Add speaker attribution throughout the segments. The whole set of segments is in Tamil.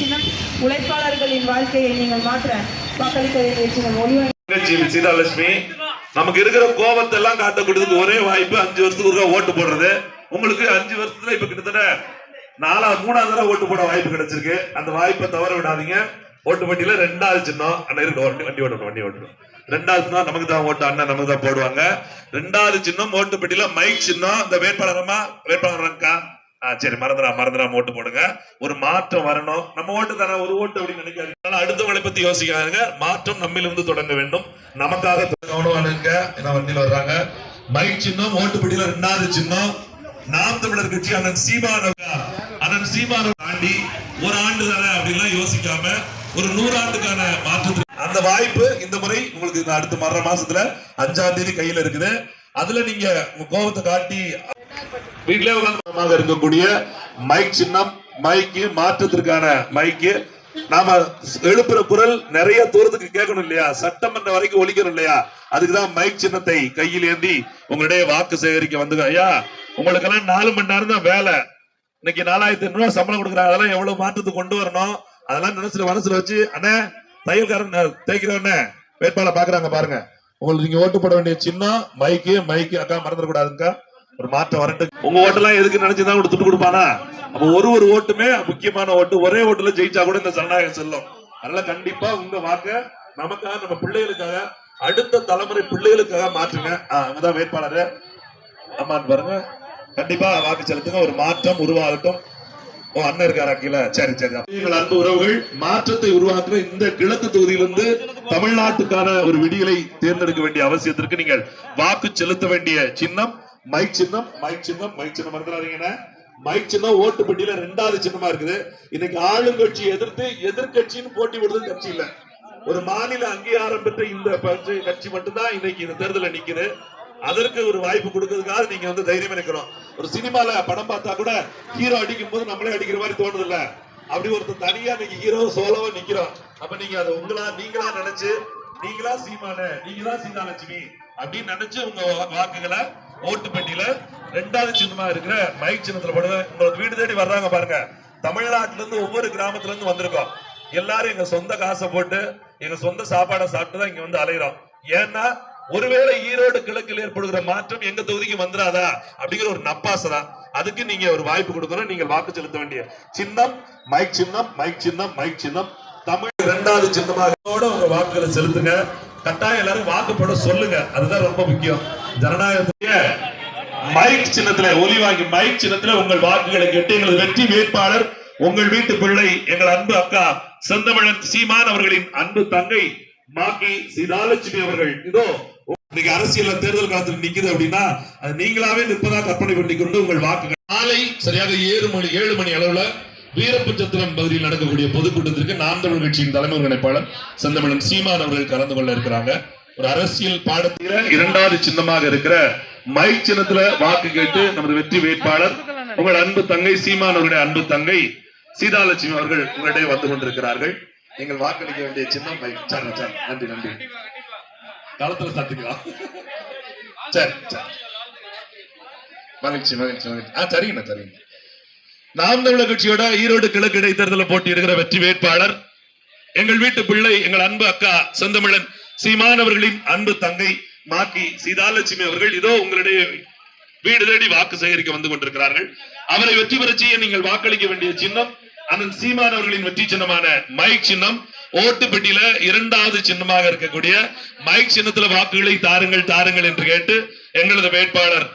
Speaker 1: சின்னம் உழைப்பாளர்களின் வாழ்க்கையை நீங்கள் மாற்ற வாக்களிக்க வேண்டிய சின்னம்
Speaker 2: சீதாலட்சுமி நமக்கு இருக்கிற கோபத்தை எல்லாம் காட்டக்கூடியதுக்கு ஒரே வாய்ப்பு அஞ்சு வருஷத்துக்கு ஒருக்கா ஓட்டு போடுறது. உங்களுக்கு அஞ்சு வருஷத்துல இப்ப கிட்டத்தட்ட நாலாவது மூணாவது தடவை ஓட்டு போட வாய்ப்பு கிடைச்சிருக்கு. அந்த வாய்ப்பை தவற விடாதீங்க. ஓட்டு வண்டியில ரெண்டாவது சின்னம். அண்ணா இருக்கு வண்டி வண்டி ஓட்டணும் வண்டி ஓட்டணும். ரெண்டாவது சின்னம் நமக்கு தான் ஓட்டு அண்ணன் நமக்கு தான் போடுவாங்க. ரெண்டாவது சின்னம் ஓட்டு பெட்டியில மைக் சின்னம். இந்த வேட்பாளர் அம்மா வேட்பாளர் சரி மறந்துடா மறந்துடா ஓட்டு போடுங்க. ஒரு மாற்றம் வரணும். நம்ம ஓட்டு தானே ஒரு ஓட்டு அப்படின்னு நினைக்காது அடுத்தவங்களை பத்தி யோசிக்காதுங்க. மாற்றம் நம்மிலிருந்து தொடங்க வேண்டும். நமக்காக கவனமானுங்க என்ன வண்டியில் வர்றாங்க. மைக் சின்னம் ஓட்டுப்படியில ரெண்டாவது சின்னம். நாம் தமிழர் கட்சி அண்ணன் சீமான் அண்ணன் சீமான் தாண்டி ஒரு ஆண்டு தானே அப்படின்லாம் யோசிக்காம ஒரு நூறாண்டுக்கான மாற்றத்துக்கு அந்த வாய்ப்பு இந்த முறை உங்களுக்கு இந்த அடுத்த மற மாசத்துல அஞ்சாம் தேதி கையில இருக்குது. அதுல நீங்க கோபத்தை காட்டி வீட்டிலே உட்கார்ந்து இருக்கக்கூடிய மைக் சின்னம் மைக்கு மாற்றத்திற்கான மைக்கு நாம எழுப்புற குரல் நிறைய தூரத்துக்கு கேட்கணும் இல்லையா? சட்டமன்ற வரைக்கும் ஒழிக்கணும் இல்லையா? அதுக்குதான் மைக் சின்னத்தை கையில் ஏந்தி உங்களுடைய வாக்கு சேகரிக்க வந்துங்க. ஐயா உங்களுக்கெல்லாம் நாலு மணி நேரம் தான் வேலை. இன்னைக்கு நாலாயிரத்தி ஐநூறு ரூபாய் சம்பளம் கொடுக்குறாங்க. அதெல்லாம் எவ்வளவு மாற்றத்துக்கு கொண்டு வரணும்? அதெல்லாம் நினைச்சுல மனசுல வச்சு அண்ணே தையல்காரன் தேய்க்கிறவண்ணே வேட்பாளர் பாக்குறாங்க பாருங்க. உங்களுக்கு நீங்க ஓட்டு போட வேண்டிய சின்னம் மைக்கு மைக்கு அக்கா மறந்துடக்கூடாதுங்கக்கா. ஒரு மாற்றம் வரட்டும். உங்க ஓட்டெல்லாம் எதுக்கு நினைச்சுதான் கூட துட்டு கொடுப்பானா? அப்ப ஒரு ஒரு ஓட்டுமே முக்கியமான ஓட்டு. ஒரே ஓட்டுல ஜெயிச்சா கூட இந்த ஜனநாயகம் செல்லும். அதனால கண்டிப்பா உங்க வாக்க நமக்காக நம்ம பிள்ளைகளுக்காக அடுத்த தலைமுறை பிள்ளைகளுக்காக மாற்றுங்க. அங்கதான் வேட்பாளர். அம்மான்னு பாருங்க. கண்டிப்பா வாக்கு செலுத்துங்க. ஒரு மாற்றம் உருவாகட்டும். ஓ அண்ணன் இருக்காரா கீழே? சரி சரி. எங்கள் அன்பு உறவுகள் மாற்றத்தை உருவாக்குற இந்த கிழக்கு தொகுதியிலிருந்து தமிழ்நாட்டுக்கான ஒரு விடியலை தேர்ந்தெடுக்க வேண்டிய அவசியத்திற்கு நீங்கள் வாக்கு செலுத்த வேண்டிய சின்னம் மைக் சின்னம் மைக் சின்னம் மைக் சின்னம் மறந்துடாதீங்கண்ணே மைக் சின்னம் ஓட்டு பெட்டியில ரெண்டாவது சின்னமா இருக்குது. இன்னைக்கு ஆளுங்கட்சி எதிர்த்து எதிர்கட்சின்னு போட்டி விடுறது கட்சி இல்ல. ஒரு மாநில அங்கீகாரம் பெற்ற இந்த கட்சி மட்டும்தான் இன்னைக்கு இந்த தேர்தலில் நிக்குது. அதற்கு ஒரு வாய்ப்பு கொடுக்கறதுக்காக நீங்க வந்து தைரியம் இருக்கிறோம் ஒரு சினிமால படம் பார்த்தா கூட ஹீரோ அடிக்கும் போது நம்மளே அடிக்கிற மாதிரி தோணுது இல்ல? அப்படி ஒருத்தர் தனியா நீங்க ஹீரோ சோலோவா நிக்கிறோம். அப்ப நீங்க அதை உங்களா நீங்களா நினைச்சு நீங்களா சீமான நீங்களா சீதாலட்சுமி அப்படின்னு நினைச்சு உங்க வாக்குகளை ஓட்டு பெட்டியில ரெண்டாவது சின்னமா இருக்கிற மைக் சின்னத்துல போடுங்க உங்களுக்கு வீடு தேடி வர்றாங்க பாருங்க. தமிழ்நாட்டுல இருந்து ஒவ்வொரு கிராமத்துல இருந்து வந்திருக்கோம். எல்லாரும் எங்க சொந்த காசை போட்டு எங்க சொந்த சாப்பாடை சாப்பிட்டு தான் இங்க வந்து அலைகிறோம் ஏன்னா ஒருவேளை ஈரோடு கிழக்கில் ஏற்படுகிற மாற்றம் எங்க தொகுதிக்கு வந்துடாதா அப்படிங்கிற ஒரு நப்பாசை தான். அதுக்கு நீங்க ஒரு வாய்ப்பு கொடுக்கணும். நீங்கள் வாக்கு செலுத்த வேண்டிய சின்னம் மைக் சின்னம் மைக் சின்னம் மைக் சின்னம். தமிழ் இரண்டாவது சின்னமாக. உங்க வாக்குகளை செலுத்துங்க. கட்டாயம் எல்லாரும் வாக்கு போட சொல்லுங்க. அதுதான் ரொம்ப முக்கியம். ஜனநாயகத்துடைய மைக் சின்னத்துல ஒலி வாங்கி மைக் சின்னத்துல உங்கள் வாக்குகளை கேட்டு எங்களது வெற்றி வேட்பாளர் உங்கள் வீட்டு பிள்ளை எங்கள் அன்பு அக்கா செந்தமிழன் சீமான் அவர்களின் அன்பு தங்கை மாக்கி சீதாலட்சுமி அவர்கள். இதோ இன்னைக்கு அரசியல தேர்தல் காலத்தில் நிக்குது அப்படின்னா அது நீங்களாவே நிற்பதா கற்பனை பண்ணிக்கொண்டு உங்கள் வாக்குகள். நாளை சரியாக ஏழு மணி ஏழு மணி அளவுல வீரப்பச்சத்திரம் பகுதியில் நடக்கக்கூடிய பொதுக்கூட்டத்திற்கு நாம் தமிழ் கட்சியின் தலைமை ஒருங்கிணைப்பாளர் செந்தமிழன் சீமான் அவர்கள் கலந்து கொள்ள இருக்கிறாங்க. ஒரு அரசியல் பாடத்தில இரண்டாவது சின்னமாக இருக்கிற மை சின்னத்துல வாக்கு கேட்டு நமது வெற்றி வேட்பாளர் உங்கள் அன்பு தங்கை சீமான் அவருடைய அன்பு தங்கை சீதாலட்சுமி அவர்கள் உங்களிடையே வந்து கொண்டிருக்கிறார்கள். நீங்கள் வாக்களிக்க வேண்டிய சின்னம் மை நன்றி நன்றி. களத்துல சாத்திக்கலாம். சரி சரி. மகிழ்ச்சி மகிழ்ச்சி மகிழ்ச்சி. ஆ சரிங்கண்ணா சரிங்க நாம் தமிழர் கட்சியோட ஈரோடு கிழக்கு இடைத்தேர்தலில் போட்டியிடுகிற வெற்றி வேட்பாளர் எங்கள் வீட்டு பிள்ளை எங்கள் அன்பு அக்கா செந்தமிழன் சீமான் அவர்களின் அன்பு தங்கை மாக்கி சீதாலட்சுமி அவர்கள் இதோ உங்களுடைய வீடு தேடி வாக்கு சேகரிக்க வந்து கொண்டிருக்கிறார்கள். அவரை வெற்றி பெற செய்ய நீங்கள் வாக்களிக்க வேண்டிய சின்னம் அண்ணன் சீமான் அவர்களின் வெற்றி சின்னமான மைக் சின்னம் ஓட்டு பெட்டியில இரண்டாவது சின்னமாக இருக்கக்கூடிய மைக் சின்னத்துல வாக்குகளை தாருங்கள் தாருங்கள் என்று கேட்டு எங்களது வேட்பாளர்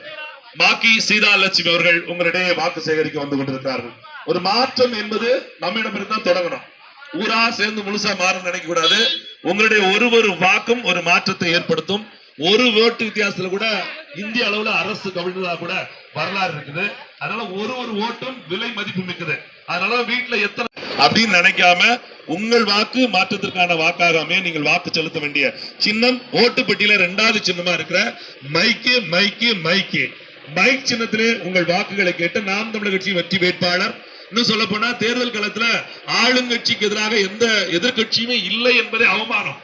Speaker 2: மாக்கி சீதாலட்சுமி அவர்கள் உங்களிடையே வாக்கு சேகரிக்க வந்து கொண்டிருக்கிறார்கள். ஒரு மாற்றம் என்பது நம்மிடமிருந்து தான் தொடங்கணும். ஊரா சேர்ந்து முழுசா மாறும் நினைக்க கூடாது உங்களுடைய ஒரு ஒரு வாக்கும் ஒரு மாற்றத்தை ஏற்படுத்தும். ஒரு ஓட்டு வித்தியாசத்துல கூட இந்திய அளவுல அரசு கவிழ்ந்ததா கூட வரலாறு இருக்குது. அதனால ஒரு ஒரு ஓட்டும் விலை மதிப்பு மிக்கது. அதனால வீட்டுல எத்தனை அப்படின்னு நினைக்காம உங்கள் வாக்கு மாற்றத்திற்கான வாக்காகாமே நீங்கள் வாக்கு செலுத்த வேண்டிய சின்னம் ஓட்டு பெட்டியில ரெண்டாவது சின்னமா இருக்கிற மைக்கு மைக்கு மைக்கு. மைக் சின்னத்திலே உங்கள் வாக்குகளை கேட்டு நாம் தமிழக கட்சி வெற்றி வேட்பாளர் இன்னும் சொல்ல போனா தேர்தல் களத்துல ஆளுங்கட்சிக்கு எதிராக எந்த எதிர்க்கட்சியுமே இல்லை என்பதே அவமானம்.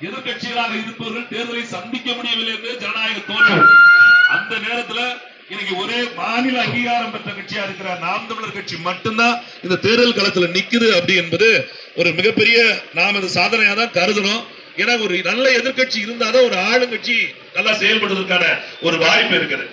Speaker 2: எதிர்கட்சிகளாக இருப்பவர்கள் தேர்தலை சந்திக்க முடியவில்லை என்று ஜனநாயக தோன்றும் அந்த நேரத்துல இன்னைக்கு ஒரே மாநில அங்கீகாரம் பெற்ற கட்சியா இருக்கிற நாம் தமிழர் கட்சி மட்டும்தான் இந்த தேர்தல் களத்துல நிக்குது அப்படி என்பது ஒரு மிகப்பெரிய நாம் இது சாதனையா தான் கருதணும். ஏன்னா ஒரு நல்ல எதிர்க்கட்சி இருந்தாதான் ஒரு ஆளுங்கட்சி நல்லா செயல்படுவதற்கான ஒரு வாய்ப்பு இருக்குது.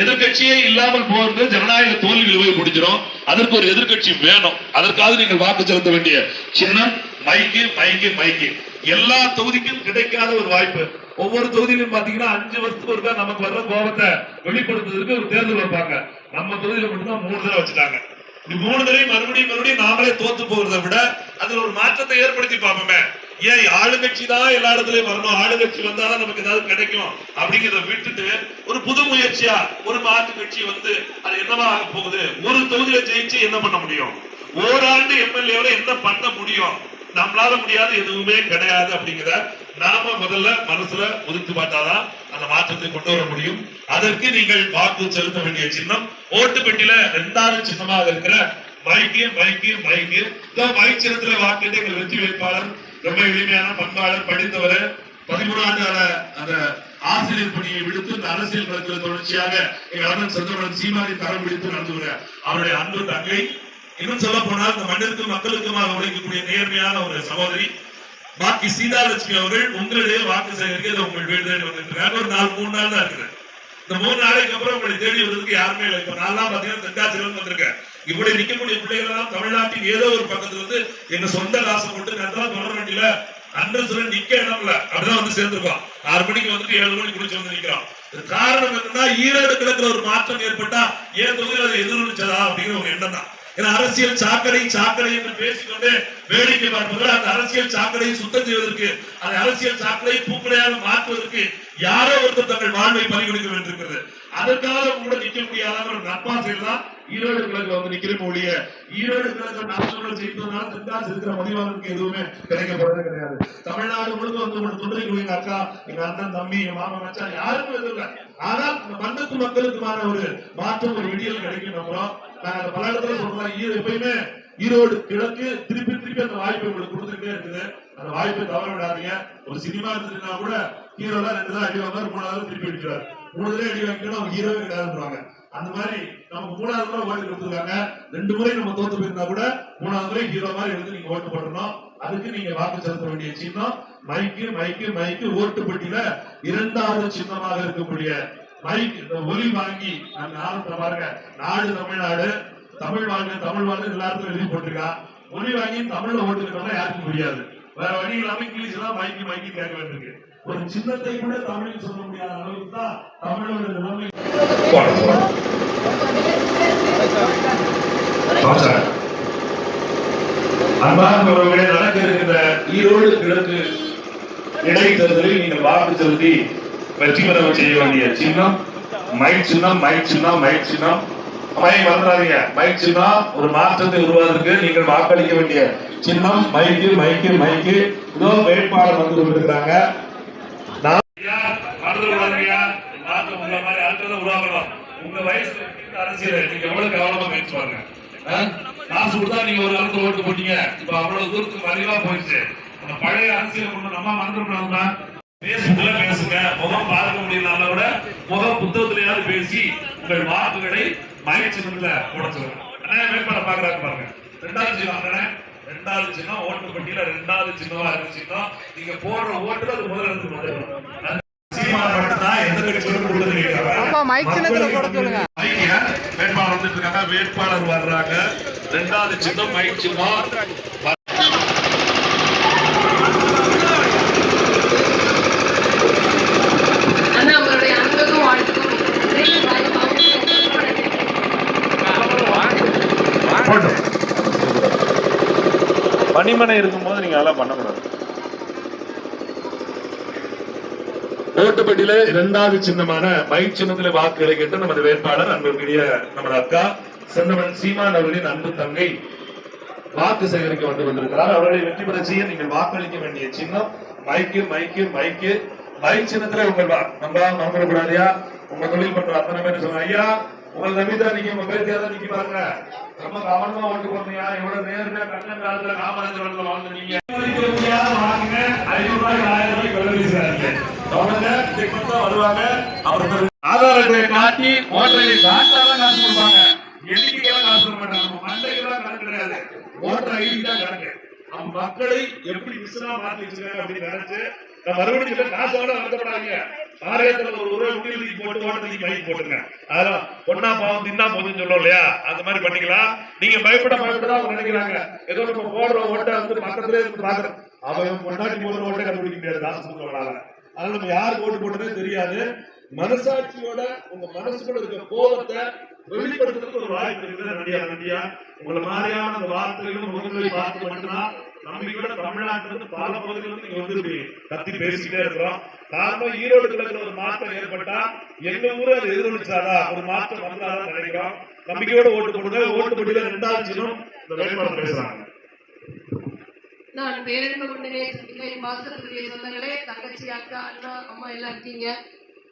Speaker 2: எதிர்க்கட்சியே இல்லாமல் போகிறது ஜனநாயக தோல்வி போய் முடிஞ்சிடும். அதற்கு ஒரு எதிர்கட்சி வேணும். அதற்காக நீங்கள் வாக்கு செலுத்த வேண்டிய சின்னம் மைக்கு மைக்கு மைக்கு. எல்லா தொகுதிக்கும் கிடைக்காத ஒரு வாய்ப்பு. ஒவ்வொரு தொகுதியிலும் பாத்தீங்கன்னா அஞ்சு வருஷத்துக்கு ஒருக்கா நமக்கு வர்ற கோபத்தை வெளிப்படுத்துறதுக்கு ஒரு தேர்தல் வைப்பாங்க. நம்ம தொகுதியில மட்டும்தான் மூணு தடவை வச்சுட்டாங்க. இப்படி மூணு தடவை மறுபடியும் மறுபடியும் நாமளே தோத்து போறதை விட அதுல ஒரு மாற்றத்தை ஏற்படுத்தி பார்ப்போமே. ஏன் ஆளுங்கட்சி தான் எல்லா இடத்துலயும் வரணும்? ஆளுங்கட்சி வந்தாதான் நமக்கு ஏதாவது கிடைக்கும். அப்படிங்கிறத விட்டுட்டு ஒரு புது முயற்சியா ஒரு மாற்று கட்சி வந்து அது என்னவா ஆக போகுது? ஒரு தொகுதியில ஜெயிச்சு என்ன பண்ண முடியும்? ஓராண்டு எம்எல்ஏவில என்ன பண்ண முடியும்? நம்மளால முடியாது எதுவுமே கிடையாது அப்படிங்கிற நாம முதல்ல மனசுல ஒதுக்கி பார்த்தாதான் அந்த மாற்றத்தை கொண்டு வர முடியும். அதற்கு நீங்கள் வாக்கு செலுத்த வேண்டிய சின்னம் ஓட்டு பெட்டியில இரண்டாவது சின்னமாக இருக்கிற மைக்கு மைக்கு மைக்கு மைக் சின்னத்துல வாக்கிட்டு எங்கள் வெற்றி வேட்பாளர் ரொம்ப எளிமையான பண்பாளர் படித்தவர். பதிமூணு ஆண்டு அந்த ஆசிரியர் பணியை விடுத்து இந்த அரசியல் களத்தில் தொடர்ச்சியாக எங்கள் அண்ணன் சந்திரன் தரம் பிடித்து நடந்து வர அவருடைய அன்பு தங்கை. இன்னும் சொல்ல போனால் இந்த மண்ணிற்கும் மக்களுக்குமாக உழைக்கக்கூடிய நேர்மையான ஒரு சகோதரி. பாக்கி சீதாலட்சுமி அவர்கள் உங்களிடையே வாக்கு சேகரிக்க உங்கள் வீடு தேடி வந்துட்டு ஒரு நாலு மூணு நாள் தான் இருக்கிறேன் இந்த மூணு நாளைக்கு அப்புறம் உங்களை தேடி வருவதற்கு யாருமே இல்லை. இப்ப நான்லாம் பாத்தீங்கன்னா தென்காசியிலிருந்து வந்திருக்கேன். இப்படி நிற்கக்கூடிய பிள்ளைகள் தமிழ்நாட்டின் ஏதோ ஒரு பக்கத்துல இருந்து எங்க சொந்த காசை போட்டு நல்லா தொடர வண்டியில அண்ணன் சொல்ல நிக்க இடம்ல அப்படிதான் வந்து சேர்ந்துருக்கோம். ஆறு மணிக்கு வந்துட்டு ஏழு மணிக்கு குடிச்சு வந்து நிக்கிறோம். இதுக்கு காரணம் என்னன்னா ஈரோடு கிழக்குல ஒரு மாற்றம் ஏற்பட்டா ஏன் தொகுதியில் அதை எதிரொலிச்சதா அப்படிங்கிற ஒரு எண்ணம் தான். ஏன்னா அரசியல் சாக்கடை சாக்கடை என்று பேசிக்கொண்டு வேடிக்கை பார்ப்பது அந்த அரசியல் சாக்கடையை சுத்தம் செய்வதற்கு அந்த அரசியல் சாக்கடை பூக்கடையாக மாற்றுவதற்கு யாரோ ஒருத்தர் தங்கள் வாழ்வை பறிகொடுக்க வேண்டியிருக்கிறது. அதற்காக கூட நிற்க முடியாத ஒரு நட்பாசையில் தான் ஈரோடு கிழக்கு வந்து நிக்கிறோம் ஒழிய ஈரோடு கிழக்கு நாட்கள் ஜெயிப்பதனால தென்காசி இருக்கிற மதிவாளனுக்கு எதுவுமே கிடைக்கப்படுறது கிடையாது. தமிழ்நாடு முழுக்க வந்து உங்களோட துணைக்கு எங்க அக்கா எங்க அண்ணன் தம்பி எங்க மாமா மச்சா யாருக்கும் எதுவும் இல்லை. ஆனால் மண்ணுக்கு மக்களுக்குமான ஒரு மாற்றம் ஒரு விடியல் கிடைக்கும் நம்புறோம் நாங்க அந்த பல இடத்துல சொல்றோம் ஈரோ எப்பயுமே ஈரோடு கிழக்கு திருப்பி திருப்பி அந்த வாய்ப்பை உங்களுக்கு கொடுத்துட்டே இருக்குது. அந்த வாய்ப்பை தவற விடாதீங்க. ஒரு சினிமா இருந்துச்சுன்னா கூட ஹீரோ தான் ரெண்டு தான் அடி வாங்குவார் மூணாவது திருப்பி அடிக்கிறார் மூணு தான் அடி வாங்கிக்கணும் அவங்க ஹீரோவே கிடையாதுன்றாங்க அந்த மாதிரி நமக்கு மூணாவது முறை ஓட்டு கொடுத்துருக்காங்க. ரெண்டு முறை நம்ம தோத்து போயிருந்தா கூட மூணாவது முறை ஹீரோ மாதிரி எடுத்து நீங்க ஓட்டு போடணும் அதுக்கு நீங்க வாக்கு செலுத்த வேண்டிய சின்னம் மைக்கு மைக்கு மைக்கு ஓட்டு பெட்டியில இரண்டாவது சின்னமாக இருக்கக்கூடிய மைக் இந்த ஒலி வாங்கி நாங்க ஆரம்பத்துல பாருங்க நாடு தமிழ்நாடு தமிழ் வாழ்க தமிழ் வாழ்க எல்லாருக்கும் எழுதி போட்டிருக்கான் ஒலி வாங்கி தமிழ்ல ஓட்டு கேட்டோம்னா யாருக்கும் முடியாது வேற வழி இல்லாம இங்கிலீஷ் தான் மைக்கு மைக்கு கேட்க வேண்டியிருக்கு. ஒரு சின்னத்தை கூட தமிழில் சொல்ல முடியாத அளவுக்கு தான் தமிழோட நிலைமை. அன்பார்ந்தவர்களே நடக்க இருக்கிற ஈரோடு கிழக்கு இடைத்தேர்தலில் நீங்கள் வாக்கு செலுத்தி வெற்றி பெற செய்ய வேண்டிய சின்னம் மைக் சின்னம் மைக் சின்னம் மைக் சின்னம். மைக் வந்துடாதீங்க மைக் சின்னம் ஒரு மாற்றத்தை உருவாவதற்கு நீங்கள் வாக்களிக்க வேண்டிய சின்னம் மைக்கு மைக்கு மைக்கு. இதோ வேட்பாளர் வந்து கொண்டிருக்கிறாங்க நான் மறந்து விடாதீங்க மாற்றம் உங்களை மாதிரி ஆட்களை உருவாக்கணும் உங்க வயசுல இருக்கிற அரசியல் நீங்க எவ்வளவு கவனமா பேச்சு பாருங்க ஆ? காசு கொடுத்தா நீங்க ஒரு காலத்துல ஓட்டு போட்டீங்க. இப்ப அவ்வளவு தூரத்துக்கு மறைவா போயிடுச்சு. அந்த பழைய அரசியல் கொண்டு நம்ம மறந்துடணும்னா பேசுங்கள பேசுங்க. முகம் பார்க்க முடியலனால விட முகம் புத்தகத்திலேயாவது பேசி உங்கள் வாக்குகளை மய சின்னத்துல போட சொல்லுங்க. அண்ணா வேட்பாளர் பாக்குறாங்க பாருங்க. ரெண்டாவது சின்னம் ரெண்டாவது சின்னம் ஓட்டு பட்டியல ரெண்டாவது சின்னமா இருக்கு சின்னம். நீங்க போடுற ஓட்டுல அது முதல் இடத்துக்கு வந்துடும்
Speaker 3: மைக்
Speaker 2: வேட்பாளர் வந்துட்டு இருக்காங்க. வேட்பாளர் வர்றாங்க. ரெண்டாவது சின்னம் போட்டோம் பணிமனை இருக்கும்போது நீங்க அதெல்லாம் பண்ணக்கூடாது. ஓட்டுப்பட்டியில இரண்டாவது சின்னமான மைக் சின்னத்துல வாக்குகளை கேட்டு நமது வேட்பாளர் அன்புக்குரிய நமது அக்கா செந்தமன் சீமான் அவர்களின் அன்பு தங்கை வாக்கு சேகரிக்க வந்து வந்திருக்கிறார் அவர்களை வெற்றி பெற செய்ய நீங்கள் வாக்களிக்க வேண்டிய சின்னம் மைக்கு மைக்கு மைக்கு மைக் சின்னத்துல உங்கள் வா- நம்ம உங்க தொழில் பண்ற அத்தனை பேர் சொன்ன ஐயா உங்கள் நம்பிதான் நீங்க உங்க பேர் தேர்தல் நிக்க பாருங்க ரொம்ப கவனமா ஓட்டு போறீங்க இவ்வளவு நேர்மையா கண்ணன் காலத்துல காமராஜர் வாழ்ந்துனீங்க வாங்குங்க ஐநூறு ரூபாய் ஆயிரம் ரூபாய்க்கு வெள்ள வீசுறாங்க வருவாங்க அவர் ஆதார் அட்டையை காட்டி ஓட்டரை காட்டாதான் காசு கொடுப்பாங்க எண்ணிக்கையெல்லாம் காசு கொடுக்க மாட்டாங்க நம்ம மண்டைக்கெல்லாம் கணக்கு கிடையாது. ஓட்டர் ஐடி தான் கணக்கு. நம்ம மக்களை எப்படி மிஸ்னா மாத்தி வச்சிருக்காங்க அப்படின்னு நினைச்சு நான் மறுபடியும் சொல்ல காசோட வருத்தப்படாதீங்க ஆலயத்துல ஒரு உருவ உண்டியல் போட்டு ஓட்டத்துக்கு மைக் போட்டுங்க. அதெல்லாம் ஒன்னா பாவம் தின்னா போதுன்னு சொல்லுவோம் இல்லையா? அந்த மாதிரி பண்ணிக்கலாம். நீங்க பயப்பட பயப்பட அவங்க நினைக்கிறாங்க. ஏதோ நம்ம போடுற ஓட்டை வந்து பக்கத்துல இருந்து பாக்குறோம் அவன் பொண்டாட்டி போடுற ஓட்டை கண்டுபிடிக்க முடியாது காசு கொடுக்கறவங்களால அதனால நம்ம யார் ஓட்டு போட்டதே தெரியாது. மனசாட்சியோட உங்க மனசுக்குள்ள இருக்க கோபத்தை வெளிப்படுத்துறதுக்கு ஒரு வாய்ப்பு இருக்குது நடியா நடியா உங்களை மாதிரியான அந்த வார்த்தைகளும் முகங்களை பார்த்து மட்டும்தான் நம்பிக்கையோட இருந்து பல பகுதியில இருந்து இங்க கத்தி பேசிக்கிட்டே இருக்கிறோம். காரணம் ஈரோடு கிழக்குல ஒரு மாற்றம் ஏற்பட்டா எங்க ஊரு அதை எதிரொலிச்சாதா? ஒரு மாற்றம் வந்தாதான் நினைக்கிறோம். நம்பிக்கையோட ஓட்டு போடுங்க. ஓட்டு போட்டியில ரெண்டாவது சின்னம் இந்த வேட்பாளர் பேசுறாங்க.
Speaker 4: நான் பேரன்பு முன்னரே சந்திக்கை சொந்தங்களே தங்கச்சி அக்கா அண்ணா அம்மா எல்லாம் இருக்கீங்க.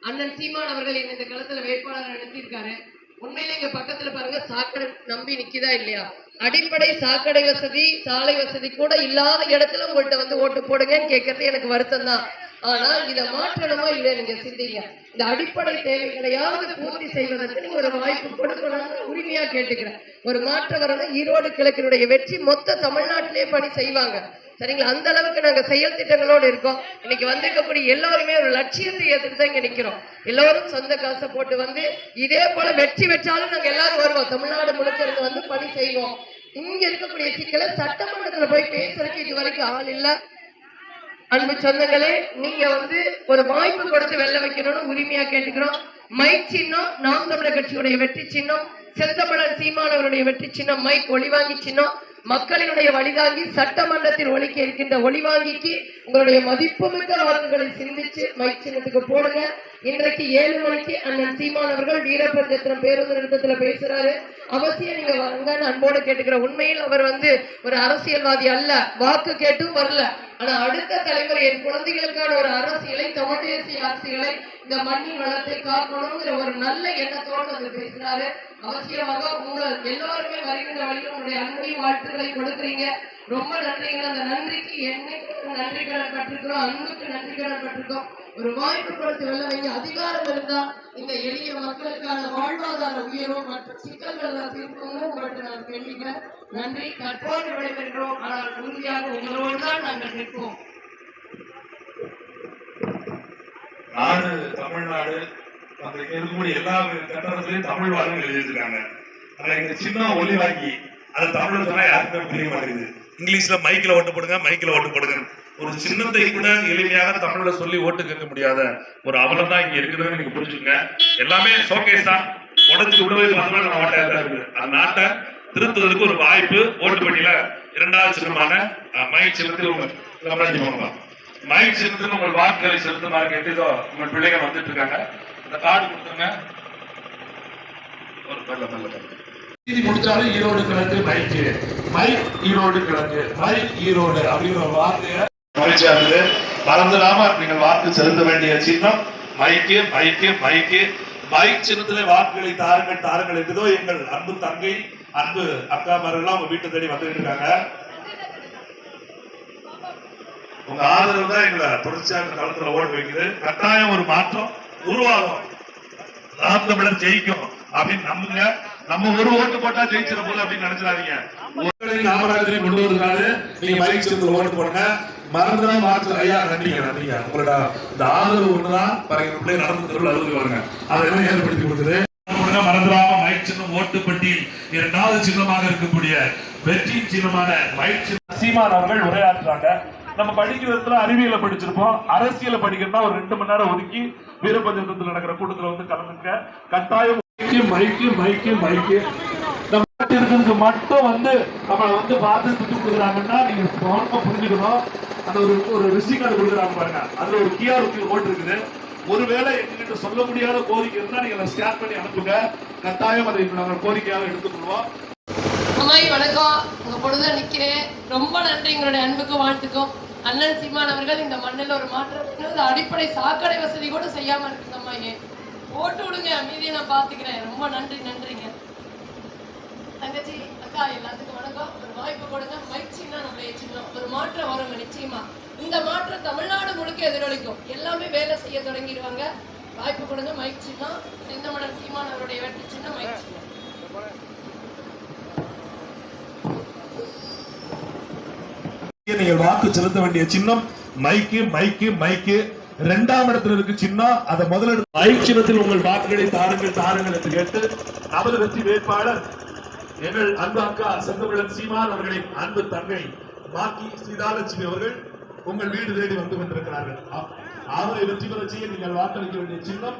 Speaker 4: அண்ணன் சீமான் அவர்கள் இந்த களத்துல வேட்பாளர் அனுப்பியிருக்காரு உண்மையில இங்க பக்கத்துல பாருங்க சாக்கடை நம்பி நிக்குதா இல்லையா? அடிப்படை சாக்கடை வசதி சாலை வசதி கூட இல்லாத இடத்துல உங்கள்கிட்ட வந்து ஓட்டு போடுங்கன்னு கேட்கறது எனக்கு வருத்தம் தான் ஆனா இத மாற்றணுமா இல்லை நீங்க சிந்திங்க? இந்த அடிப்படை தேவைகளையாவது பூர்த்தி செய்வதற்கு நீங்க ஒரு வாய்ப்பு கொடுக்கணும்னு உரிமையா கேட்டுக்கிறேன். ஒரு மாற்றம் வரணும் ஈரோடு கிழக்கினுடைய வெற்றி மொத்த தமிழ்நாட்டிலே பணி செய்வாங்க. சரிங்களா? அந்த அளவுக்கு நாங்க செயல் திட்டங்களோடு இருக்கோம். இன்னைக்கு வந்திருக்கக்கூடிய எல்லாருமே ஒரு லட்சியத்தை ஏற்றுட்டு தான் இங்க நிக்கிறோம். எல்லாரும் சொந்த காசை போட்டு வந்து இதே போல வெற்றி பெற்றாலும் நாங்க எல்லாரும் வருவோம். தமிழ்நாடு முழுக்க இருந்து வந்து பணி செய்வோம். இங்க இருக்கக்கூடிய சிக்கலை சட்டமன்றத்தில் போய் பேசுறதுக்கு இது வரைக்கும் ஆள் இல்ல. அன்பு சொந்தங்களே நீங்க வந்து ஒரு வாய்ப்பு கொடுத்து வெல்ல வைக்கணும்னு உரிமையா கேட்டுக்கிறோம். மைக் சின்னம் நாம் தமிழர் கட்சியுடைய வெற்றி சின்னம். செந்தமிழர் சீமானவருடைய வெற்றி சின்னம். மைக் ஒளிவாங்கி சின்னம். மக்களினுடைய வழிதாங்கி சட்டமன்றத்தில் ஒழிக்க இருக்கின்ற ஒளிவாங்கிக்கு உங்களுடைய மதிப்புமிக்க வாக்குகளை சிந்திச்சு மைச்சினத்துக்கு போடுங்க. இன்றைக்கு ஏழு மணிக்கு அண்ணன் சீமான் அவர்கள் வீரபஞ்சத்திரம் பேருந்து நிறுத்தத்துல பேசுறாரு. அவசியம் நீங்க வாங்கன்னு அன்போடு கேட்டுக்கிற உண்மையில் அவர் வந்து ஒரு அரசியல்வாதி அல்ல. வாக்கு கேட்டும் வரல. ஆனா அடுத்த தலைமுறை என் குழந்தைகளுக்கான ஒரு அரசியலை தமிழ் தேசிய அரசியலை இந்த மண்ணின் வளத்தை காக்கணுங்கிற ஒரு நல்ல எண்ணத்தோடு வந்து பேசுறாரு. அவசியமாக உங்கள் எல்லாருமே வருகின்ற வழியில் உங்களுடைய அன்பையும் வாழ்த்துக்களை கொடுக்குறீங்க. ரொம்ப நன்றிங்க. அந்த நன்றிக்கு என்னைக்கு நன்றி கடன் பட்டிருக்கிறோம். அன்புக்கு நன்றி கடன் பட்டிருக்கோம் ஒரு வாய்ப்பு கொடுத்து வெல்ல வைங்க அதிகாரம் இருந்தா இந்த எளிய மக்களுக்கான வாழ்வாதார உயர்வும் மற்றும் சிக்கல்கள் தீர்க்கவும் உங்கள்கிட்ட நான் கேள்விக்கிறேன் நன்றி. கற்போடு விடைபெறுகிறோம். ஆனால் உறுதியாக உங்களோடு தான் நாங்கள் நிற்போம்.
Speaker 2: நாடு தமிழ்நாடு அந்த இருக்கக்கூடிய எல்லா கட்டடத்திலையும் தமிழ் வாழ்வு எழுதியிருக்காங்க ஆனா இங்க சின்ன ஒலி வாங்கி அது தமிழ்ல சொன்னா யாருக்குமே புரிய மாட்டேங்குது. இங்கிலீஷ்ல மைக்ல ஓட்டு போடுங்க மைக்ல ஓட்டு போடுங்க ஒரு சின்னத்தை கூட எளிமையாக தமிழ்ல சொல்லி ஓட்டு கேட்க முடியாத ஒரு அவலம் தான் இங்க இருக்குதுன்னு நீங்க புரிஞ்சுக்கங்க. எல்லாமே சோகேஸ் தான். உடச்சு விடவே பார்த்தோம்னா நம்ம நாட்டை தான் இருக்கு அந்த நாட்டை திருத்துவதற்கு ஒரு வாய்ப்பு ஓட்டு பண்ணியில இரண்டாவது சின்னமான அஹ், சின்னத்தில் உங்க கமலாஜி சின்னத்தில் உங்கள் வாக்குகளை செலுத்துமாறு கேட்டதோ உங்கள் பிள்ளைங்க வந்துட்டு இருக்காங்க. கார்டு கொடுத்துருங்க. ஒரு நல்ல நல்ல இது முடிச்சாலும் ஈரோடு கிழக்கு மைக்கு மைக் ஈரோடு கிழக்கு மைக் ஈரோடு அப்படிங்கிற ஒரு வார்த்தையை மகிழ்ச்சியா இருந்தது மறந்துடாம நீங்கள் வாக்கு செலுத்த வேண்டிய சின்னம். மைக்கு மைக்கு மைக்கு மைக் சின்னத்திலே வாக்குகளை தாருங்கள் தாருங்கள் என்றதோ எங்கள் அன்பு தங்கை அன்பு அக்காமாரெல்லாம் உங்க வீட்டை தேடி வந்துட்டு இருக்காங்க உங்க ஆதரவு தான் எங்களை தொடர்ச்சியாக களத்துல ஓட வைக்குது. கட்டாயம் ஒரு மாற்றம். உருவாகும். நாம் தமிழர் ஜெயிக்கும். அப்படின்னு நம்புங்க. நம்ம ஒரு ஓட்டு போட்டா ஜெயிச்சிட போது அப்படின்னு நினைச்சிடாதீங்க. காமராஜரை கொண்டு வருகிறாரு நீங்க மைக் சேர்ந்து ஓட்டு போடுங்க. மறந்துதான் மாற்று ஐயா நன்றிங்க நன்றிங்க உங்களோட இந்த ஆதரவு ஒண்ணுதான். பிள்ளை நடந்து தெருவில் அழுது பாருங்க. அதெல்லாம் ஏற்படுத்தி கொடுக்குது மறந்துடாம மைக் சின்னம் ஓட்டு பட்டியல் இரண்டாவது சின்னமாக இருக்கக்கூடிய வெற்றி சின்னமான மைக் சின்னம். சீமான் அவர்கள் உரையாற்றுறாங்க. நம்ம படிக்கிறதுல அறிவியலை படிச்சிருப்போம். அரசியலை படிக்கணும்னா ஒரு ரெண்டு மணி நேரம் ஒதுக்கி வீரபஞ்சத்துல நடக்கிற கூட்டத்துல வந்து கலந்துக்க. கட்டாயம் மைக்கு மைக்கு மைக்கு மைக்கு. மட்டும் வந்து நம்மளை வந்து பார்த்து திட்டு கொடுக்குறாங்கன்னா நீங்க கவனமா புரிஞ்சுக்கணும். அந்த ஒரு ஒரு ரிசிக் கார்டு கொடுக்குறாங்க பாருங்க. அதுல ஒரு கிஆர் ஓட்டு இருக்குது ஒருவேளை எங்ககிட்ட சொல்ல முடியாத கோரிக்கை இருந்தா நீங்க அதை ஸ்கேன் பண்ணி அனுப்புங்க. கட்டாயம் அதை நாங்கள் கோரிக்கையாக எடுத்துக்கொள்வோம்.
Speaker 4: அம்மாயி வணக்கம். உங்க பொழுதுல நிக்கிறேன். ரொம்ப நன்றி எங்களுடைய அன்புக்கும் வாழ்த்துக்கும். அண்ணன் சீமான் அவர்கள் இந்த மண்ணில் ஒரு மாற்றம் அடிப்படை சாக்கடை வசதி கூட செய்யாம இருக்குது அம்மாயே. போட்டு விடுங்க மீதியை நான் பாத்துக்கிறேன் ரொம்ப நன்றி நன்றிங்க. தங்கச்சி அக்கா எல்லாத்துக்கும் வணக்கம். ஒரு வாய்ப்பு கொடுங்க. மயிற்சின்னா நம்ம சின்னம் ஒரு மாற்றம் வருங்க நிச்சயமா. இந்த மாற்றம் தமிழ்நாடு முழுக்க எதிரொலிக்கும். எல்லாமே வேலை செய்ய தொடங்கிடுவாங்க. வாய்ப்பு கொடுங்க மயிற்சின்னா சின்னம் செந்தமடன் சீமான் அவருடைய வெற்றி சின்னம் மயிற்சி சின்னம்
Speaker 2: நீங்கள் வாக்கு செலுத்த வேண்டிய சின்னம் மைக்கு மைக்கு மைக்கு. இரண்டாம் இடத்துல இருக்கு சின்னம். அதை முதலிட மைக் சின்னத்தில் உங்கள் வாக்குகளை தாருங்கள் தாருங்கள் என்று கேட்டு நமது வெற்றி வேட்பாளர் எங்கள் அன்பு அக்கா செந்தமிழன் சீமான் அவர்களின் அன்பு தங்கை மாக்கி சீதாலட்சுமி அவர்கள் உங்கள் வீடு தேடி வந்து கொண்டிருக்கிறார்கள். அவரை வெற்றி பெற செய்ய நீங்கள் வாக்களிக்க வேண்டிய சின்னம்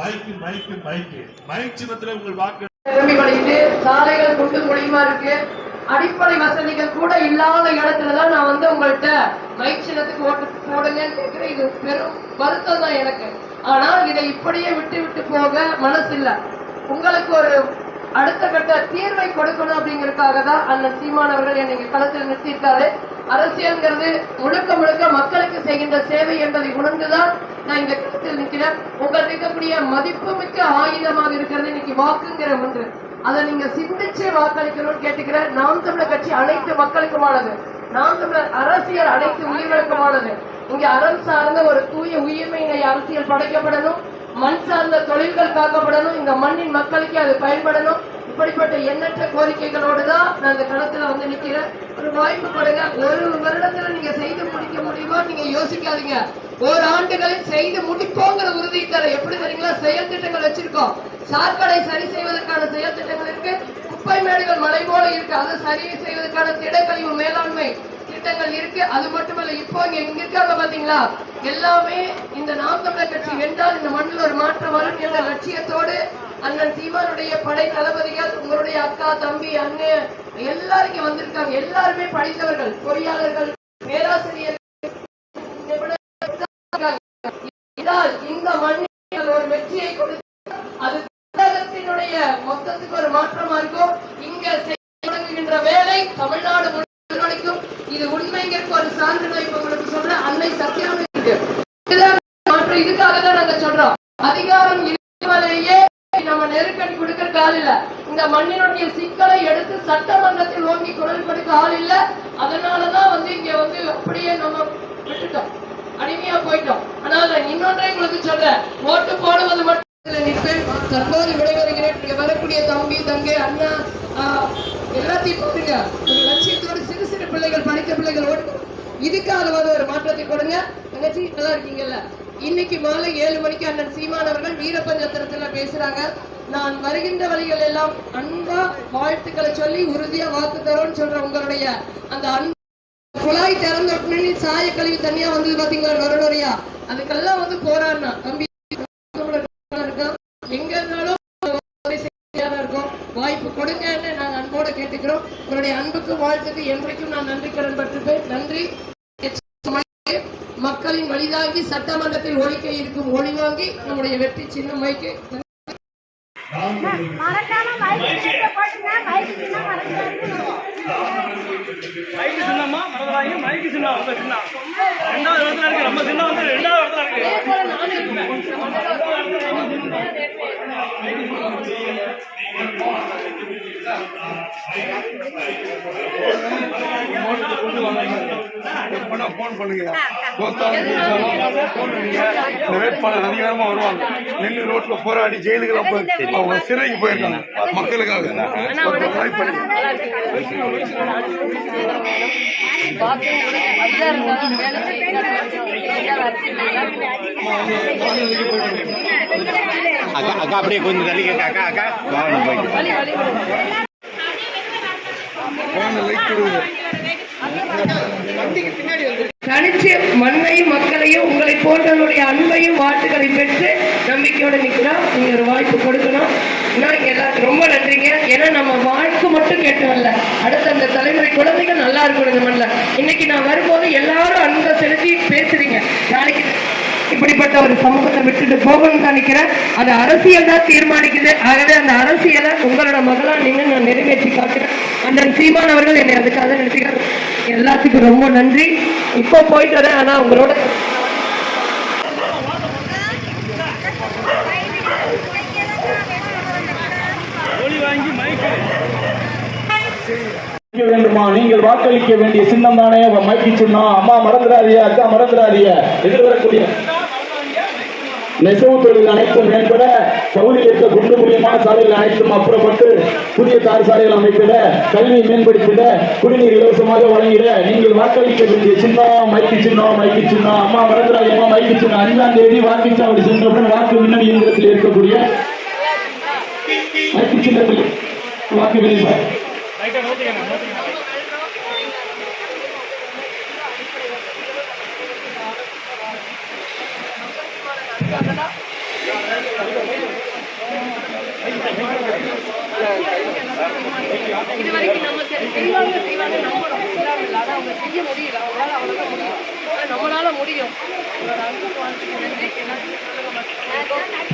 Speaker 2: மைக்கு மைக்கு மைக்கு. மைக் சின்னத்தில் உங்கள் வாக்கு
Speaker 4: சாலைகள் குண்டு குழியுமா இருக்கு? அடிப்படை வசதிகள் கூட இல்லாத இடத்துலதான் நான் வந்து உங்கள்கிட்ட மைக் சின்னத்துக்கு ஓட்டு போடுங்கன்னு கேட்கிறேன் இது பெரும் வருத்தம் தான் எனக்கு. ஆனால் இதை இப்படியே விட்டு விட்டு போக மனசு உங்களுக்கு ஒரு அடுத்த கட்ட தீர்வை கொடுக்கணும் அப்படிங்கறதுக்காக தான் அண்ணன் சீமான் அவர்கள் என்னை களத்தில் நிறுத்தியிருக்காரு. அரசியல்ங்கிறது முழுக்க முழுக்க மக்களுக்கு செய்கின்ற சேவை என்பதை உணர்ந்துதான் நான் இந்த களத்தில் நிற்கிறேன். உங்களுக்கு இருக்கக்கூடிய மதிப்புமிக்க ஆயுதமாக இருக்கிறது இன்னைக்கு வாக்குங்கிற ஒன்று. அதை நீங்க சிந்திச்சு வாக்களிக்கணும்னு கேட்டுக்கிறேன். நாம் தமிழர் கட்சி அனைத்து மக்களுக்குமானது. நாம் தமிழர் அரசியல் அனைத்து உயிர்களுக்குமானது. இங்க அறம் சார்ந்த ஒரு தூய உயிர்மையினை அரசியல் படைக்கப்படணும். மண் சார்ந்த தொழில்கள் காக்கப்படணும். இந்த மண்ணின் மக்களுக்கு அது பயன்படணும். இப்படிப்பட்ட எண்ணற்ற கோரிக்கைகளோடு தான் நான் இந்த களத்துல வந்து நிக்கிறேன். ஒரு வாய்ப்பு கொடுங்க. ஒரு வருடத்துல நீங்க செய்து முடிக்க முடியுமா நீங்க யோசிக்காதீங்க. ஒரு செய்து முடிப்போங்கிற உறுதி தர எப்படி தெரியுங்களா? செயல் திட்டங்கள் வச்சிருக்கோம். சாக்கடை சரி செய்வதற்கான செயல் திட்டங்கள் இருக்கு. குப்பை மேடுகள் மலை போல இருக்கு. அதை சரி செய்வதற்கான திடக்கழிவு மேலாண்மை திட்டங்கள் இருக்கு. அது மட்டுமல்ல இப்போ இங்க இங்க இருக்காங்க பாத்தீங்களா? எல்லாமே இந்த நாம் தமிழர் கட்சி வென்றால் இந்த மண்ணில் ஒரு மாற்றம் வரும் என்ற லட்சியத்தோடு அண்ணன் சீமானுடைய படை தளபதிகள் உங்களுடைய அக்கா தம்பி அண்ணன் எல்லாரும் வந்திருக்காங்க. எல்லாருமே படித்தவர்கள் பொறியாளர்கள் பேராசிரியர்கள். இந்த மண்ணில் ஒரு வெற்றியை கொடுத்து மொத்தத்துக்கு ஒரு மாற்றமா இருக்கும் இங்க செய்ய தொடங்குகின்ற வேலை தமிழ்நாடு முழுவதும் இது உண்மைங்கிறதுக்கு ஒரு சான்று நான் இப்ப உங்களுக்கு சொல்றேன். அன்னை சத்தியம் மாற்றம் இதுக்காக தான் நாங்க சொல்றோம். அதிகாரம் இருப்பதையே நம்ம நெருக்கடி கொடுக்கறதுக்கு ஆள் இல்ல. இந்த மண்ணினுடைய சிக்கலை எடுத்து சட்டமன்றத்தில் ஓங்கி குரல் கொடுக்க ஆள் இல்ல. அதனாலதான் வந்து இங்க வந்து அப்படியே நம்ம விட்டுட்டோம். அடிமையா போயிட்டோம். ஆனால் நான் இன்னொன்றை உங்களுக்கு சொல்றேன். ஓட்டு போடுவது மட்டும் தற்போது விடைபெறுகிறேன். இங்க வரக்கூடிய தம்பி தங்கை அண்ணா எல்லாத்தையும் பாருங்க ஒரு லட்சியத்தோடு சிறு சிறு பிள்ளைகள் படித்த பிள்ளைகள் ஓட்டு இதுக்காகவாது ஒரு மாற்றத்தை கொடுங்க தங்கச்சி நல்லா இருக்கீங்கல்ல? இன்னைக்கு மாலை ஏழு மணிக்கு அண்ணன் சீமானவர்கள் அவர்கள் பேசுறாங்க. நான் வருகின்ற வழிகள் எல்லாம் அன்பா வாழ்த்துக்களை சொல்லி உறுதியா வாக்கு தரோன்னு சொல்ற உங்களுடைய அந்த அன்பு குழாய் திறந்த உடனே சாய கழிவு தனியா வந்தது பாத்தீங்களா வருடோரியா அதுக்கெல்லாம் வந்து போராடினா தம்பி எங்க இருந்தாலும் இருக்கும். வாய்ப்பு கொடுங்கன்னு நான் அன்போட கேட்டுக்கிறோம். உங்களுடைய அன்புக்கு வாழ்த்துக்கு என்றைக்கும் நான் நன்றி கடன் பட்டிருப்பேன். நன்றி. மக்களின் வழிதாகி சட்டமன்றத்தில் ஒழிக்க இருக்கும் ஒளி வாங்கி நம்முடைய வெற்றி சின்னம் வைக்க
Speaker 3: மறக்காம
Speaker 5: மைக்கு சின்னமா மறந்துடாதீங்க. மைக்கு சின்னம் உங்க சின்னம் ரெண்டாவது இடத்துல இருக்கு. நம்ம சின்னம் வந்து ரெண்டாவது இடத்துல இருக்கு.
Speaker 6: போன் பண்ணுங்க வேட்பாளர் அதிகாரமா வருவாங்க நெல்லு ரோட்ல போராடி ஜெயிலுக்கு அவங்க சிறைக்கு போயிருக்காங்க மக்களுக்காக
Speaker 7: அக்கா அக்கா அப்படியே கொஞ்சம் அக்கா அக்கா. போயிட்டு
Speaker 4: கணிச்சு மண்ணையும் மக்களையும் உங்களை போன்றவருடைய அன்பையும் வாழ்த்துக்களை பெற்று நம்பிக்கையோட நிக்கிறோம் நீங்க ஒரு வாய்ப்பு கொடுக்கணும். நான் எல்லாருக்கும் ரொம்ப நன்றிங்க. ஏன்னா நம்ம வாழ்க்கை மட்டும் கேட்டு வரல அடுத்த அந்த தலைமுறை குழந்தைகள் நல்லா இருக்கணும் இந்த மண்ணில். இன்னைக்கு நான் வரும்போது எல்லாரும் அன்பை செலுத்தி பேசுறீங்க. நாளைக்கு இப்படிப்பட்ட ஒரு சமூகத்தை விட்டுட்டு போகணும்னு தான் நினைக்கிறேன். அது அரசியல் தான் தீர்மானிக்குது. ஆகவே அந்த அரசியலை உங்களோட மகளா நீங்க நான் நிறைவேற்றி காட்டுறேன் அண்ணன் சீமான் அவர்கள் என்னை அதுக்காக நினைச்சுக்கிறார் எல்லாத்துக்கும் ரொம்ப நன்றி. இப்போ போயிட்டு வரேன் ஆனா உங்களோட
Speaker 8: வேண்டுமா? நீங்கள் வாக்களிக்க வேண்டிய சின்னம் தானே? மைக்கு சின்னம். அம்மா மறந்துடாதீங்க அக்கா மறந்துடாதீங்க. எதிர்வரக்கூடிய நெசவு தொழில் அனைத்தும் மேம்பட பகுதியில் இருக்க குண்டு முக்கியமான சாலைகள் அனைத்தும் அப்புறப்பட்டு புதிய தார் சாலைகள் அமைத்திட கல்வியை மேம்படுத்திட குடிநீர் இலவசமாக வழங்கிட நீங்கள் வாக்களிக்க வேண்டிய சின்னம் மைக்கு சின்னம் மைக்கு சின்னம். அம்மா வரதுராஜ் அம்மா மைக்கு சின்னம். அஞ்சாம் தேதி வாக்குச்சாவடி சென்றவுடன் வாக்கு மின்னணு இயந்திரத்தில் இருக்கக்கூடிய மைக்கு சின்னத்தில். வாக்கு விளைவார்
Speaker 4: இது வரைக்கும் நம்ம செய்வாங்க செய்வாங்க நம்பணும் இல்லாமல் அதை அவங்க செய்ய முடியல. அவங்களால அவ்வளோதான் முடியும். ஆனா நம்மளால முடியும். உங்களோட அன்புக்கு வாழ்த்துக்கு நன்றி. எல்லாத்துக்கும் சொல்லுங்க மக்கள்.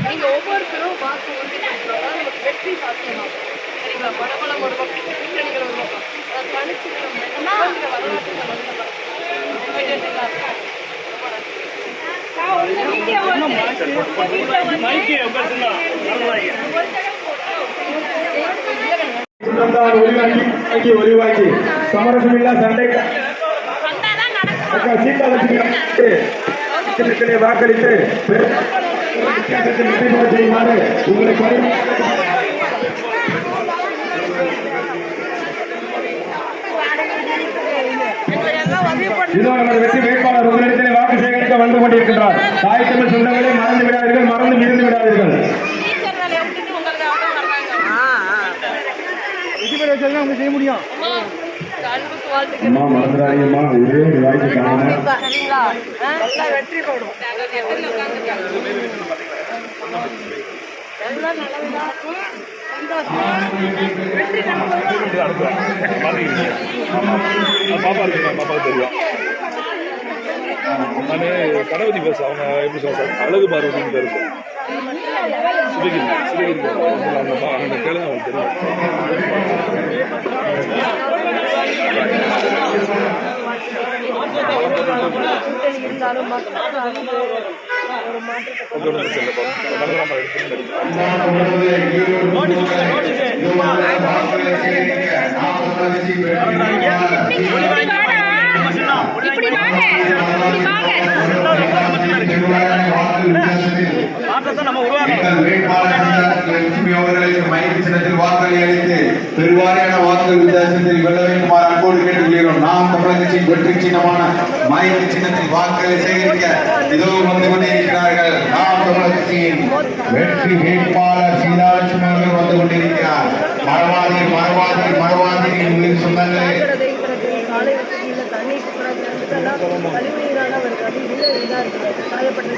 Speaker 4: நீங்க ஒவ்வொருத்தரும் வாக்கு கொடுக்கறதால நமக்கு வெற்றி சாத்தியமாகும் சரிங்களா? படபலம் ஒரு பக்கம் கூட்டணிகள் ஒரு பக்கம் அதை தனிச்சு நம்ம இந்த வரலாற்றுல வந்து நம்ம போயிட்டே
Speaker 8: ஒளிவாக்கி ஆக்கி ஒளிவாக்கி சண்டை. சீதா லட்சுமி வாக்களித்து வெற்றி செய்யுமாறு உங்களை இதோ நமது வெற்றி வேட்பாளர் வாக்கு சேகரிக்க வந்து கொண்டிருக்கின்றார். தாய் தமிழ் சொந்தங்களை மறந்து விடாதீர்கள் மறந்து விடாதீர்கள்
Speaker 3: டீச்சர் வேலையை விட்டுட்டு உங்களுக்கு அதான் வர்றாங்க
Speaker 4: இந்த அன்புக்கு வாழ்த்துக்கள்
Speaker 8: அம்மா மறந்துடாதீங்கம்மா ஒரே ஒரு வாய்ப்பு தாங்க
Speaker 4: சரிங்களா நல்லா வெற்றி போடும்
Speaker 9: பாப்பா இருக்கு தெரியும் நான் கணபதி பேச அவங்க எப்படி சொல்றாங்க அழகு பார்வதின்னு பேர் இருக்கு சிவகிரி சிவகிரி அந்த கேளுங்க அவங்களுக்கு தெரியும்
Speaker 4: இருந்தாலும் மக்கள் அன்பு ஒரு மாற்றத்தை
Speaker 9: ஓகே ஒன்றும் பிரச்சனை இல்லை பாப்பா. பலராம எடுத்து
Speaker 3: இப்படி வாடா இப்படி வாங்க இப்படி வாங்க
Speaker 5: மாற்றத்தை நம்ம உருவாக்கணும்
Speaker 10: எங்கள் வேட்பாளர் லட்சுமி அவர்களுக்கு மைக்கு சின்னத்தில் வாக்குகளை அளித்து பெருவாரியான வாக்குகள் வித்தியாசத்தில் வெல்ல வேண்டுமாறு அன்போடு கேட்டுக்கொள்கிறோம் நாம் தமிழக வெற்றி சின்னமான மைக்கு சின்னத்தில் வாக்குகளை சேகரிக்க இதோ வந்து கொண்டிருக்கிறார்கள் நாம் தமிழக வெற்றி வேட்பாளர் சீதாலட்சுமி அவர்கள் வந்து கொண்டிருக்கிறார் மறவாதீர் மறவாதீர் மறவாதீர் சொந்தங்களே
Speaker 4: சுற்றுலா வலிமையிலான ஒரு கதி இல்லை இதாக இருக்குது காயப்பட்ட